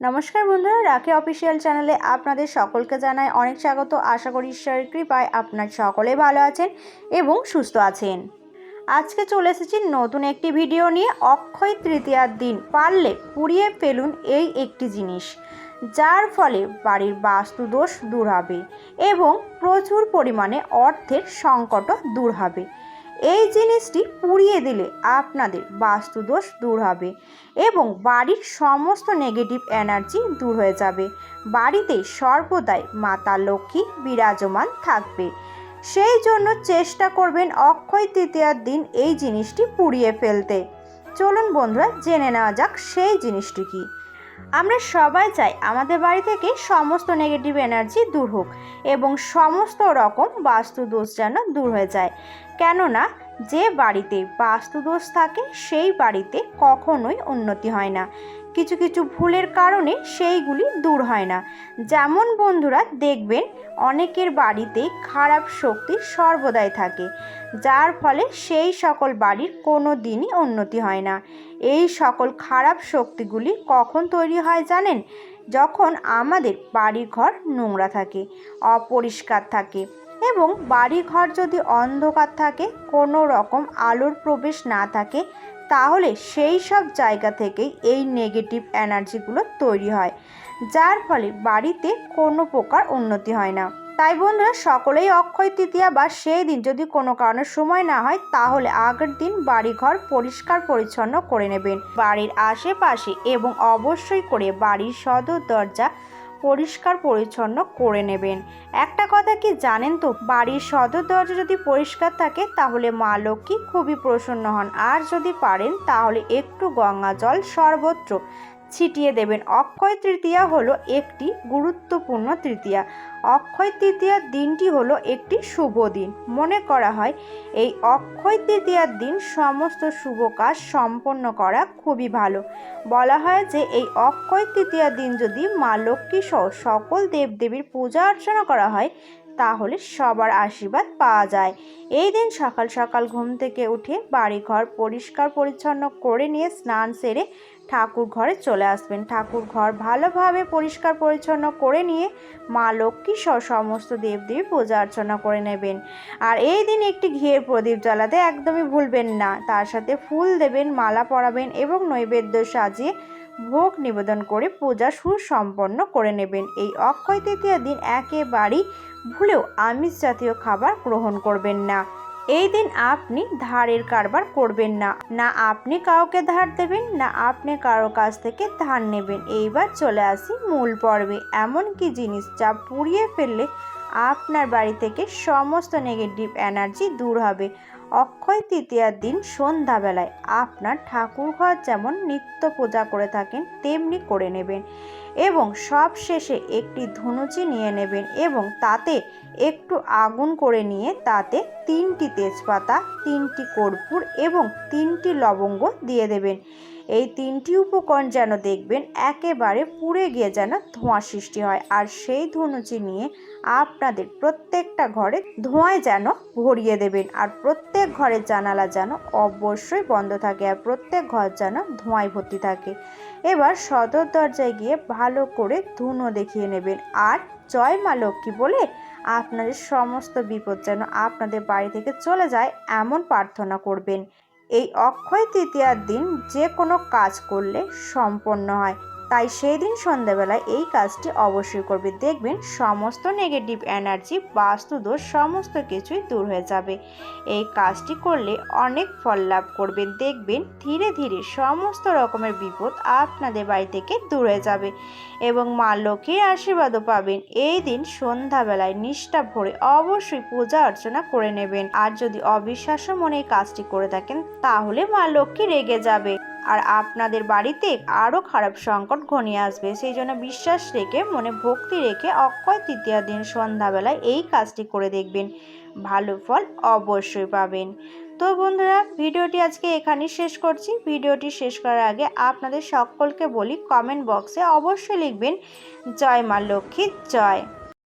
নমস্কার বন্ধুরা, রাখি অফিসিয়াল চ্যানেলে আপনাদের সকলকে জানাই অনেক স্বাগত। আশা করি ঈশ্বরের কৃপায় আপনার সকলে ভালো আছেন এবং সুস্থ আছেন। আজকে চলে এসেছি নতুন একটি ভিডিও নিয়ে। অক্ষয় তৃতীয়ার দিন পারলে পুড়িয়ে ফেলুন এই একটি জিনিস, যার ফলে বাড়ির বাস্তুদোষ দূর হবে এবং প্রচুর পরিমাণে অর্থের সংকটও দূর হবে। এই জিনিসটি পুড়িয়ে দিলে আপনাদের বাস্তুদোষ দূর হবে এবং বাড়ির সমস্ত নেগেটিভ এনার্জি দূর হয়ে যাবে। বাড়িতে সর্বদাই মাতা লক্ষ্মী বিরাজমান থাকবে। সেই জন্য চেষ্টা করবেন অক্ষয় তৃতীয়ার দিন এই জিনিসটি পুড়িয়ে ফেলতে। চলুন বন্ধুরা, জেনে নেওয়া যাক সেই জিনিসটি কি। আমরা সবাই চাই আমাদের বাড়ি থেকে সমস্ত নেগেটিভ এনার্জি দূর হোক এবং সমস্ত রকম বাস্তু দোষ যেন দূর হয়ে যায়। কেননা যে বাড়িতে বাস্তুদোষ থাকে, সেই বাড়িতে কখনোই উন্নতি হয় না। কিছু কিছু ভুলের কারণে সেইগুলি দূর হয় না। যেমন বন্ধুরা, দেখবেন অনেকের বাড়িতে খারাপ শক্তি সর্বদাই থাকে, যার ফলে সেই সকল বাড়ির কোনো দিনই উন্নতি হয় না। এই সকল খারাপ শক্তিগুলি কখন তৈরি হয় জানেন? যখন আমাদের বাড়িঘর নোংরা থাকে, অপরিষ্কার থাকে এবং বাড়িঘর যদি অন্ধকার থাকে, কোনো রকম আলোর প্রবেশ না থাকে, তাহলে সেই সব জায়গা থেকেই এই নেগেটিভ এনার্জিগুলো তৈরি হয়, যার ফলে বাড়িতে কোনো প্রকার উন্নতি হয় না। তাই বন্ধুরা, সকলেই অক্ষয় তৃতীয়া বা সেই দিন যদি কোনো কারণে সময় না হয়, তাহলে আগের দিন বাড়িঘর পরিষ্কার পরিচ্ছন্ন করে নেবেন। বাড়ির আশেপাশে এবং অবশ্যই করে বাড়ির সদর দরজা পরিষ্কার পরিচ্ছন্ন করে নেবেন। একটা কথা কি জানেন তো, বাড়ির সদর দরজা যদি পরিষ্কার থাকে, তাহলে মা লক্ষ্মী খুবই প্রসন্ন হন। আর যদি পারেন, তাহলে একটু গঙ্গা জল সর্বত্র ছিটিয়ে দেবেন। অক্ষয় তৃতীয়া হলো একটি গুরুত্বপূর্ণ তৃতীয়া। অক্ষয় তৃতীয়ার দিনটি হলো একটি শুভ দিন। মনে করা হয়, এই অক্ষয় তৃতীয়ার দিন সমস্ত শুভ কাজ সম্পন্ন করা খুবই ভালো। বলা হয় যে, এই অক্ষয় তৃতীয়ার দিন যদি মা লক্ষ্মী সহ সকল দেবদেবীর পূজা অর্চনা করা হয় তাহলে সবার আশীর্বাদ পাওয়া যায়। এই দিন সকাল সকাল ঘুম থেকে উঠে বাড়িঘর পরিষ্কার পরিচ্ছন্ন করে নিয়ে স্নান সেরে ঠাকুর ঘরে চলে আসবেন। ঠাকুর ঘর ভালোভাবে পরিষ্কার পরিচ্ছন্ন করে নিয়ে মা লক্ষ্মী সহ সমস্ত দেবদেবী পূজা অর্চনা করে নেবেন। আর এই দিন একটি ঘিয়ের প্রদীপ জ্বালাতে একদমই ভুলবেন না। তার সাথে ফুল দেবেন, মালা পরাবেন এবং নৈবেদ্য সাজিয়ে ভোগ নিবেদন করে পূজা সুসম্পন্ন করে নেবেন। এই অক্ষয় তৃতীয় দিন একেবারেই ভুলেও আমিষ জাতীয় খাবার গ্রহণ করবেন না। এই দিন আপনি ধারের কারবার করবেন না। না আপনি কাউকে ধার দেবেন, না আপনি কারও কাছ থেকে ধার নেবেন। এইবার চলে আসি মূল পর্বে। এমন কি জিনিস যা পুড়িয়ে ফেললে আপনার বাড়ি থেকে সমস্ত নেগেটিভ এনার্জি দূর হবে। অক্ষয় তৃতীয়ার দিন সন্ধ্যাবেলায় আপনার ঠাকুর ঘর যেমন নিত্য পূজা করে থাকেন, তেমনি করে নেবেন এবং সব শেষে একটি ধনুচি নিয়ে নেবেন এবং তাতে একটু আগুন করে নিয়ে তাতে তিনটি তেজপাতা, তিনটি কর্পূর এবং তিনটি লবঙ্গ দিয়ে দেবেন। এই তিনটি উপকরণ যেন দেখবেন একেবারে পুড়ে গিয়ে যেন ধোঁয়া সৃষ্টি হয় আর সেই ধনুচি নিয়ে আপনাদের প্রত্যেকটা ঘরে ধোঁয়ায় যেন ভরিয়ে দেবেন আর প্রত্যেক ঘরের জানালা যেন অবশ্যই বন্ধ থাকে আর প্রত্যেক ঘর যেন ধোঁয়ায় ভর্তি থাকে। এবার সদর দরজায় গিয়ে ভালো করে ধুনো দেখিয়ে নেবেন। আর জয় মা লক্ষ্মী বলে আপনাদের সমস্ত বিপদ যেন আপনাদের বাড়ি থেকে চলে যায় এমন প্রার্থনা করবেন। এই অক্ষয় তৃতীয়ার দিন যে কোনো কাজ করলে সম্পন্ন হয়। তাই সেই দিন সন্ধ্যাবেলায় এই কাজটি অবশ্যই করবে। দেখবেন সমস্ত নেগেটিভ এনার্জি বাস্তুদোষ, সমস্ত কিছুই দূর হয়ে যাবে। এই কাজটি করলে অনেক ফল লাভ করবেন দেখবেন ধীরে ধীরে সমস্ত রকমের বিপদ আপনাদের বাড়ি থেকে দূর হয়ে যাবে এবং মা লক্ষ্মীর আশীর্বাদও পাবেন। এই দিন সন্ধ্যাবেলায় নিষ্ঠা ভরে অবশ্যই পূজা অর্চনা করে নেবেন। আর যদি অবিশ্বাস্য মনে এই কাজটি করে থাকেন, তাহলে মা লক্ষ্মী রেগে যাবে। আর আপনাদের বাড়িতে আরও খারাপ সংকট ঘনিয়ে আসবে। সেই জন্য বিশ্বাস রেখে, মনে ভক্তি রেখে অক্ষয় তৃতীয় দিন সন্ধ্যাবেলায় এই কাজটি করে দেখবেন। ভালো ফল অবশ্যই পাবেন। তো বন্ধুরা, ভিডিওটি আজকে এখানেই শেষ করছি। ভিডিওটি শেষ করার আগে আপনাদের সকলকে বলি কমেন্ট বক্সে অবশ্যই লিখবেন, জয় মা লক্ষ্মী, জয়।